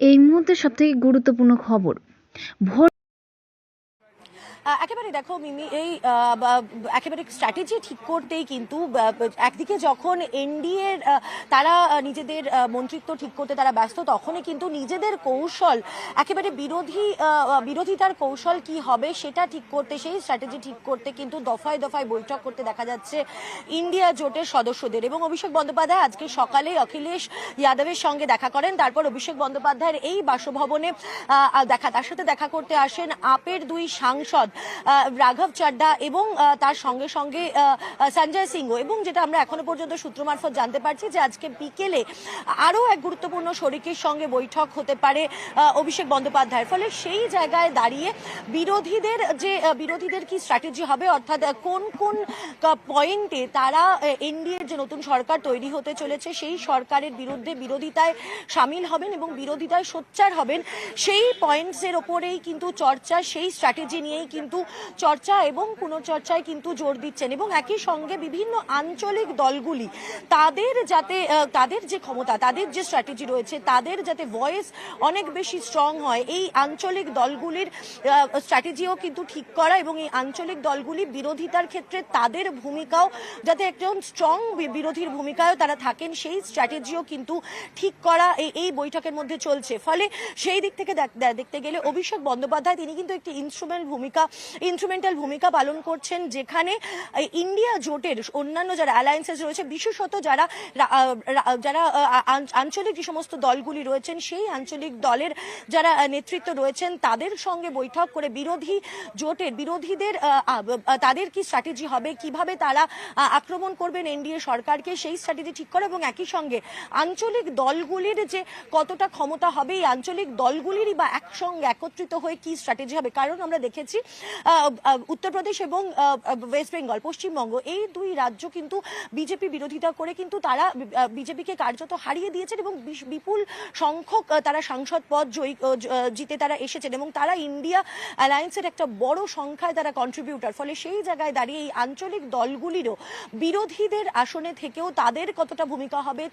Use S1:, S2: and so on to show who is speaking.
S1: এই মুহূর্তে সবথেকে গুরুত্বপূর্ণ খবর ভোট
S2: একেবারে দেখো মিমি, এই একেবারে স্ট্র্যাটেজি ঠিক করতেই কিন্তু একদিকে যখন এনডিএ তারা নিজেদের মন্ত্রিত্ব ঠিক করতে তারা ব্যস্ত, তখনই কিন্তু নিজেদের কৌশল, একেবারে বিরোধী বিরোধিতার কৌশল কি হবে সেটা ঠিক করতে, সেই স্ট্র্যাটেজি ঠিক করতে কিন্তু দফায় দফায় বৈঠক করতে দেখা যাচ্ছে ইন্ডিয়া জোটের সদস্যদের। এবং অভিষেক বন্দ্যোপাধ্যায় আজকে সকালে অখিলেশ যাদবের সঙ্গে দেখা করেন, তারপর অভিষেক বন্দ্যোপাধ্যায়ের এই বাসভবনে দেখা, তার সাথে দেখা করতে আসেন আপের দুই সাংসদ রাঘব চাড্ডা এবং তার সঙ্গে সঙ্গে সঞ্জয় সিংহ এবং যেটা আমরা এখনও পর্যন্ত সূত্র মারফত জানতে পারছি যে আজকে বিকেলে আরও এক গুরুত্বপূর্ণ শরিকের সঙ্গে বৈঠক হতে পারে অভিষেক বন্দ্যোপাধ্যায়ের ফলে সেই জায়গায় দাঁড়িয়ে বিরোধীদের যে বিরোধীদের কি স্ট্র্যাটেজি হবে, অর্থাৎ কোন কোন পয়েন্টে তারা এনডিএর যে নতুন সরকার তৈরি হতে চলেছে, সেই সরকারের বিরুদ্ধে বিরোধিতায় সামিল হবেন এবং বিরোধিতায় সোচ্চার হবেন, সেই পয়েন্টসের ওপরেই কিন্তু চর্চা, সেই স্ট্র্যাটেজি নিয়েই কিন্তু চর্চা এবং পুনর্চর্চায় কিন্তু জোর দিচ্ছেন এবং একই সঙ্গে বিভিন্ন আঞ্চলিক দলগুলি তাদের যাতে তাদের যে ক্ষমতা, তাদের যে স্ট্র্যাটেজি রয়েছে, তাদের যাতে ভয়েস অনেক বেশি স্ট্রং হয়, এই আঞ্চলিক দলগুলির স্ট্র্যাটেজিও কিন্তু ঠিক করা এবং এই আঞ্চলিক দলগুলি বিরোধিতার ক্ষেত্রে তাদের ভূমিকাও যাতে একজন স্ট্রং বিরোধীর ভূমিকায়ও তারা থাকেন, সেই স্ট্র্যাটেজিও কিন্তু ঠিক করা এই বৈঠকের মধ্যে চলছে। ফলে সেই দিক থেকে দেখতে গেলে অভিষেক বন্দ্যোপাধ্যায়, তিনি কিন্তু একটি ইনস্ট্রুমেন্ট ভূমিকা ইনস্ট্রুমেন্টাল ভূমিকা পালন করছেন, যেখানে ইন্ডিয়া জোটের অন্যান্য যারা অ্যালায়েন্সেস রয়েছে, বিশেষত যারা যারা আঞ্চলিক যে সমস্ত দলগুলি রয়েছেন, সেই আঞ্চলিক দলের যারা নেতৃত্ব রয়েছেন, তাদের সঙ্গে বৈঠক করে বিরোধী জোটের, বিরোধীদের তাদের কি স্ট্র্যাটেজি হবে, কীভাবে তারা আক্রমণ করবেন এনডিএ সরকারকে, সেই স্ট্র্যাটেজি ঠিক করে এবং একই সঙ্গে আঞ্চলিক দলগুলির যে কতটা ক্ষমতা হবে, এই আঞ্চলিক দলগুলিরই বা একসঙ্গে একত্রিত হয়ে কি স্ট্র্যাটেজি হবে? কারণ আমরা দেখেছি উত্তরপ্রদেশ এবং ওয়েস্ট বেঙ্গল পশ্চিমবঙ্গ, এই দুই রাজ্য কিন্তু বিজেপি বিরোধিতা করে কিন্তু তারা বিজেপিকে কার্যত হারিয়ে দিয়েছেন এবং বিপুল সংখ্যক তারা সাংসদ পদ জয়ী জিতে তারা এসেছেন এবং তারা ইন্ডিয়া অ্যালায়েন্সের একটা বড় সংখ্যায় তারা কন্ট্রিবিউটার ফলে সেই জায়গায় দাঁড়িয়ে এই আঞ্চলিক দলগুলিরও বিরোধীদের আসনে থেকেও তাদের কতটা ভূমিকা হবে